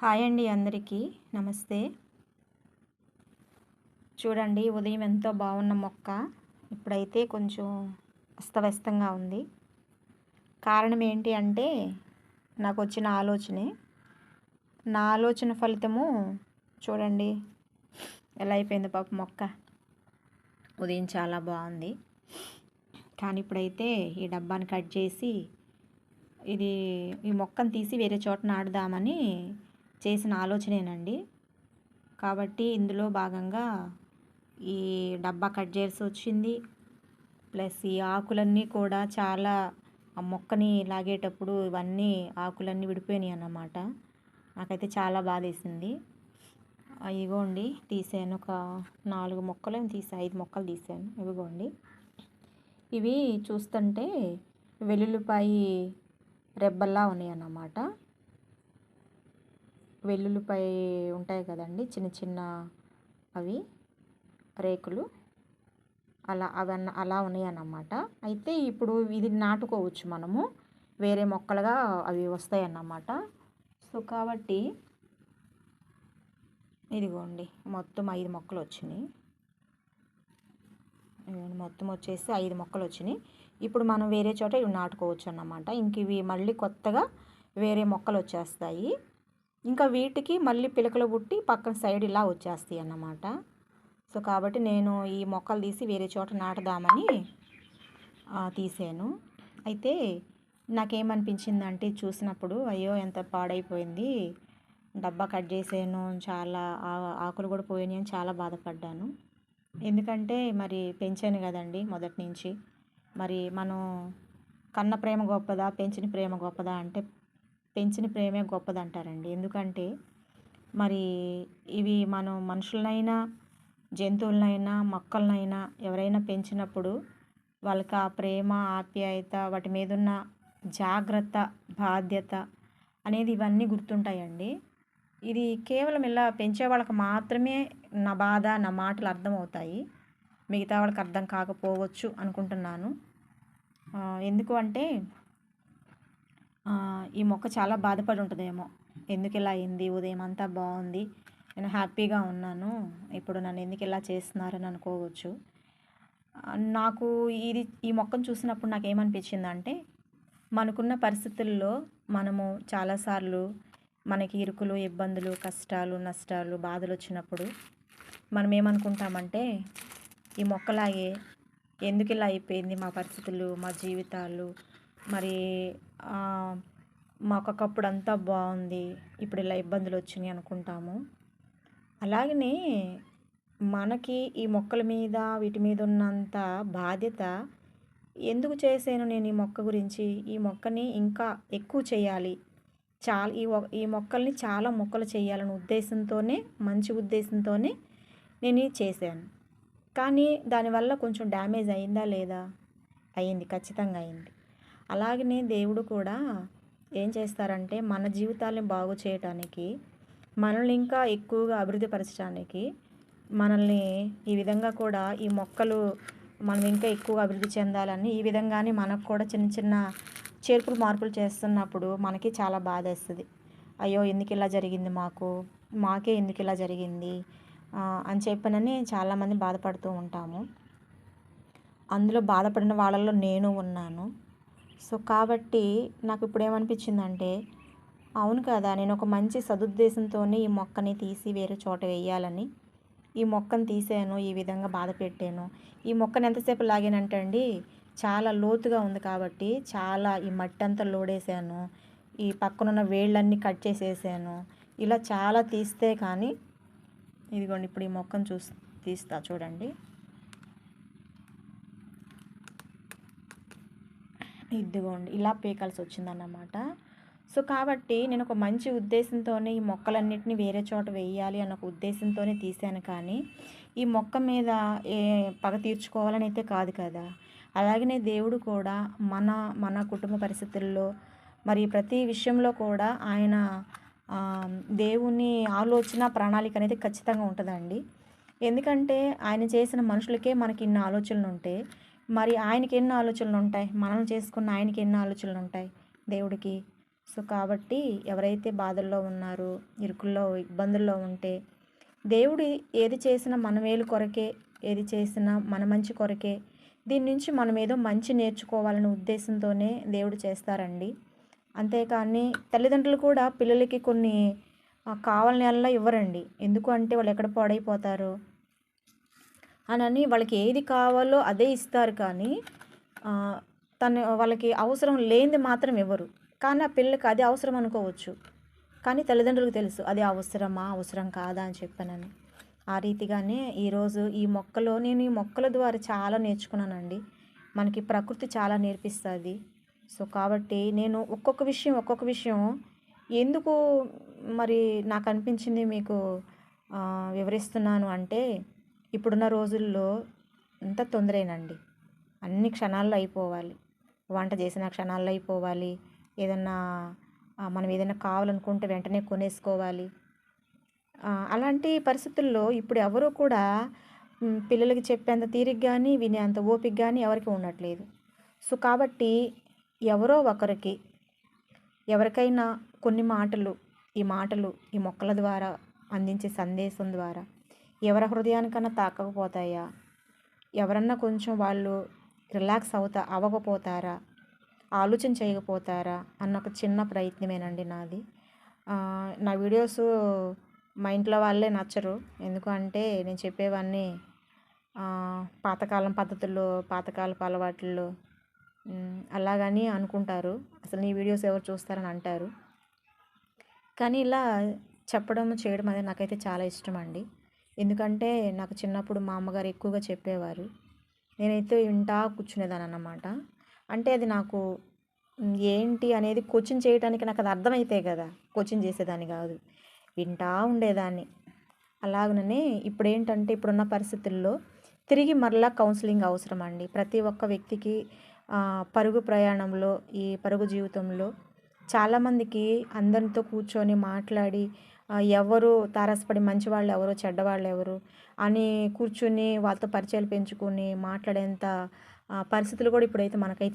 Hi అండి అందరికీ. నమస్తే. చూడండి ఉదయం ఎంతో బాగున్న మొక్క. ఇప్పుడైతే కొంచెం అస్తవ్యస్తంగా ఉంది. కారణం ఏంటి అంటే నాకు వచ్చిన ఆలోచనే. నా ఆలోచన ఫలితము చూడండి ఎలా అయిపోయింది పాప మొక్క. ఉదయం చాలా బాగుంది కానీ ఇప్పుడైతే ఈ డబ్బాని కట్ చేసి ఇది ఈ మొక్కను తీసి వేరే చోట నాటుదామని చేసిన ఆలోచనేనండి. కాబట్టి ఇందులో భాగంగా ఈ డబ్బా కట్ చేయాల్సి వచ్చింది. ప్లస్ ఈ ఆకులన్నీ కూడా చాలా ఆ మొక్కని లాగేటప్పుడు ఇవన్నీ ఆకులన్నీ విడిపోయినాయి అన్నమాట. నాకైతే చాలా బాధేసింది. ఇగోండి తీసాను ఒక నాలుగు మొక్కలు తీసా ఐదు మొక్కలు తీసాను. ఇవిగోండి. ఇవి చూస్తుంటే వెల్లుల్లిపాయి రెబ్బల్లా ఉన్నాయి అన్నమాట వెల్లుల్లిపై ఉంటాయి కదండి చిన్న చిన్న అవి రేకులు. అలా అవన్న అలా ఉన్నాయన్నమాట. అయితే ఇప్పుడు ఇది నాటుకోవచ్చు మనము. వేరే మొక్కలుగా అవి వస్తాయి అన్నమాట సో కాబట్టి ఇదిగోండి మొత్తం ఐదు మొక్కలు వచ్చినాయి. మొత్తం వచ్చేసి ఐదు మొక్కలు వచ్చినాయి. ఇప్పుడు మనం వేరే చోట ఇవి నాటుకోవచ్చు అన్నమాట ఇంక ఇవి మళ్ళీ కొత్తగా వేరే మొక్కలు వచ్చేస్తాయి. ఇంకా వీటికి మళ్ళీ పిలకలు పుట్టి పక్కన సైడ్ ఇలా వచ్చేస్తాయి అన్నమాట. సో కాబట్టి నేను ఈ మొక్కలు తీసి వేరే చోట నాటుదామని తీసాను. అయితే నాకేమనిపించిందంటే చూసినప్పుడు అయ్యో ఎంత పాడైపోయింది. డబ్బా కట్ చేసాను చాలా ఆకులు కూడా పోయినాయి అని చాలా బాధపడ్డాను. ఎందుకంటే మరి పెంచాను కదండి మొదటి నుంచి. మరి మనం కన్న ప్రేమ గొప్పదా పెంచిన ప్రేమ గొప్పదా అంటే పెంచిన ప్రేమే గొప్పదంటారండి. ఎందుకంటే మరి ఇవి మనం మనుషులనైనా జంతువులనైనా మొక్కలనైనా ఎవరైనా పెంచినప్పుడు వాళ్ళకి ఆ ప్రేమ ఆప్యాయత వాటి మీద ఉన్న జాగ్రత్త బాధ్యత అనేది ఇవన్నీ గుర్తుంటాయండి. ఇది కేవలం ఇలా పెంచే వాళ్ళకి మాత్రమే నా బాధ నా మాటలు అర్థమవుతాయి. మిగతా వాళ్ళకి అర్థం కాకపోవచ్చు అనుకుంటున్నాను. ఎందుకు అంటే ఈ మొక్క చాలా బాధపడి ఉంటుందేమో. ఎందుకు ఇలా అయింది? ఉదయం అంతా బాగుంది. నేను హ్యాపీగా ఉన్నాను. ఇప్పుడు నన్ను ఎందుకు ఇలా చేస్తున్నారని అనుకోవచ్చు. నాకు ఇది ఈ మొక్కను చూసినప్పుడు నాకు ఏమనిపించిందంటే మనకున్న పరిస్థితుల్లో మనము చాలాసార్లు మనకి ఇరుకులు ఇబ్బందులు కష్టాలు నష్టాలు బాధలు వచ్చినప్పుడు మనం ఏమనుకుంటామంటే ఈ మొక్కలాగే ఎందుకు ఇలా అయిపోయింది మా పరిస్థితులు మా జీవితాలు మరి మాకొకప్పుడు అంతా బాగుంది ఇప్పుడు ఇలా ఇబ్బందులు వచ్చినాయి అనుకుంటాము. అలాగనే మనకి ఈ మొక్కల మీద వీటి మీద ఉన్నంత బాధ్యత ఎందుకు చేశాను నేను ఈ మొక్క గురించి? ఈ మొక్కని ఇంకా ఎక్కువ చేయాలి. చాలా ఈ ఈ మొక్కల్ని చాలా మొక్కలు చేయాలనే ఉద్దేశంతోనే మంచి ఉద్దేశంతోనే నేను ఇది చేశాను. కానీ దానివల్ల కొంచెం డ్యామేజ్ అయిందా లేదా? అయింది ఖచ్చితంగా అయింది. అలాగనే దేవుడు కూడా ఏం చేస్తారంటే మన జీవితాలను బాగు చేయటానికి మనల్ని ఇంకా ఎక్కువగా అభివృద్ధి పరచడానికి మనల్ని ఈ విధంగా కూడా ఈ మొక్కలు మనం ఇంకా ఎక్కువ అభివృద్ధి చెందాలని ఈ విధంగానే మనకు కూడా చిన్న చిన్న చేర్పులు మార్పులు చేస్తున్నప్పుడు మనకి చాలా బాధ వేస్తుంది. అయ్యో ఎందుకు ఇలా జరిగింది మాకు? మాకే ఎందుకు ఇలా జరిగింది? అని చెప్పనని చాలామంది బాధపడుతూ ఉంటాము. అందులో బాధపడిన వాళ్ళల్లో నేను ఉన్నాను. సో కాబట్టి నాకు ఇప్పుడు ఏమనిపించిందంటే అవును కదా నేను ఒక మంచి సదుద్దేశంతోనే ఈ మొక్కని తీసి వేరే చోట వేయాలని. ఈ మొక్కను తీసాను ఈ విధంగా బాధ పెట్టాను. ఈ మొక్కను ఎంతసేపు లాగానంటే అండి చాలా లోతుగా ఉంది కాబట్టి చాలా ఈ మట్టి అంతా లోడేసాను. ఈ పక్కనున్న వేళ్ళన్నీ కట్ చేసేసాను. ఇలా చాలా తీస్తే కానీ ఇదిగోండి ఇప్పుడు ఈ మొక్కను చూసి తీస్తా చూడండి. ఇదిగోండి ఇలా పీకాల్సి వచ్చిందన్నమాట. సో కాబట్టి నేను ఒక మంచి ఉద్దేశంతోనే ఈ మొక్కలన్నిటిని వేరే చోట వేయాలి అన్న ఒక ఉద్దేశంతోనే తీశాను కానీ ఈ మొక్క మీద ఏ పగ తీర్చుకోవాలని అయితే కాదు కదా. అలాగనే దేవుడు కూడా మన మన కుటుంబ పరిస్థితుల్లో మరి ప్రతి విషయంలో కూడా ఆయన దేవుని ఆలోచన ప్రణాళిక అనేది ఖచ్చితంగా ఉంటుందండి. ఎందుకంటే ఆయన చేసిన మనుషులకే మనకి ఇన్ని ఆలోచనలు ఉంటే మరి ఆయనకి ఎన్ని ఆలోచనలు ఉంటాయి మనం చేసుకున్న ఆయనకి ఎన్ని ఆలోచనలు ఉంటాయి దేవుడికి. సో కాబట్టి ఎవరైతే బాధల్లో ఉన్నారో ఇరుకుల్లో ఇబ్బందుల్లో ఉంటే దేవుడు ఏది చేసినా మన మేలు కొరకే ఏది చేసినా మన మంచి కొరకే దీని నుంచి మనం ఏదో మంచి నేర్చుకోవాలనే ఉద్దేశంతోనే దేవుడు చేస్తారండి. అంతేకాని తల్లిదండ్రులు కూడా పిల్లలకి కొన్ని కావాలని అలా ఇవ్వరండి. ఎందుకు అంటే వాళ్ళు ఎక్కడ పాడైపోతారు అని వాళ్ళకి ఏది కావాలో అదే ఇస్తారు కానీ తను వాళ్ళకి అవసరం లేనిది మాత్రం ఇవ్వరు. కానీ ఆ పిల్లలకి అది అవసరం అనుకోవచ్చు. కానీ తల్లిదండ్రులకు తెలుసు అది అవసరమా అవసరం కాదా అని చెప్పానని. ఆ రీతిగానే ఈరోజు ఈ మొక్కలో నేను ఈ మొక్కల ద్వారా చాలా నేర్చుకున్నానండి. మనకి ప్రకృతి చాలా నేర్పిస్తుంది. సో కాబట్టి నేను ఒక్కొక్క విషయం ఒక్కొక్క విషయం ఎందుకు మరి నాకు అనిపించింది మీకు వివరిస్తున్నాను అంటే ఇప్పుడున్న రోజుల్లో అంత తొందరేనండి అన్ని క్షణాల్లో అయిపోవాలి. వంట చేసిన క్షణాల్లో అయిపోవాలి. ఏదన్నా మనం ఏదైనా కావాలనుకుంటే వెంటనే కొనేసుకోవాలి. అలాంటి పరిస్థితుల్లో ఇప్పుడు ఎవరూ కూడా పిల్లలకి చెప్పేంత తీరిక కానీ వినేంత ఓపిక కానీ ఎవరికి ఉండట్లేదు. సో కాబట్టి ఎవరో ఒకరికి ఎవరికైనా కొన్ని మాటలు ఈ మాటలు ఈ మొక్కల ద్వారా అందించే సందేశం ద్వారా ఎవరి హృదయానికన్నా తాకకపోతాయా? ఎవరన్నా కొంచెం వాళ్ళు రిలాక్స్ అవుతా అవ్వకపోతారా? ఆలోచన చేయకపోతారా? అన్న ఒక చిన్న ప్రయత్నమేనండి నాది. నా వీడియోస్ మా ఇంట్లో వాళ్ళే నచ్చరు. ఎందుకంటే నేను చెప్పేవన్నీ పాతకాలం పద్ధతుల్లో పాతకాలపు అలవాట్లు అలాగని అనుకుంటారు. అసలు నీ వీడియోస్ ఎవరు చూస్తారని అంటారు. కానీ ఇలా చెప్పడం చేయడం అనేది నాకైతే చాలా ఇష్టం అండి ఎందుకంటే నాకు చిన్నప్పుడు మా అమ్మగారు ఎక్కువగా చెప్పేవారు. నేనైతే వింటా కూర్చునేదాన్ని అన్నమాట అంటే అది నాకు ఏంటి? అనేది కోచింగ్ చేయడానికి నాకు అది అర్థమైతే కదా. కోచింగ్ చేసేదాన్ని కాదు. వింటా ఉండేదాన్ని. అలాగనే ఇప్పుడు ఏంటంటే ఇప్పుడున్న పరిస్థితుల్లో తిరిగి మరలా కౌన్సిలింగ్ అవసరం అండి ప్రతి ఒక్క వ్యక్తికి పరుగు ప్రయాణంలో ఈ పరుగు జీవితంలో చాలామందికి అందరితో కూర్చొని మాట్లాడి ఎవరు తారసపడి మంచివాళ్ళు ఎవరు చెడ్డవాళ్ళు ఎవరు అని కూర్చుని వాళ్ళతో పరిచయాలు పెంచుకొని మాట్లాడేంత పరిస్థితులు కూడా ఇప్పుడైతే మనకైతే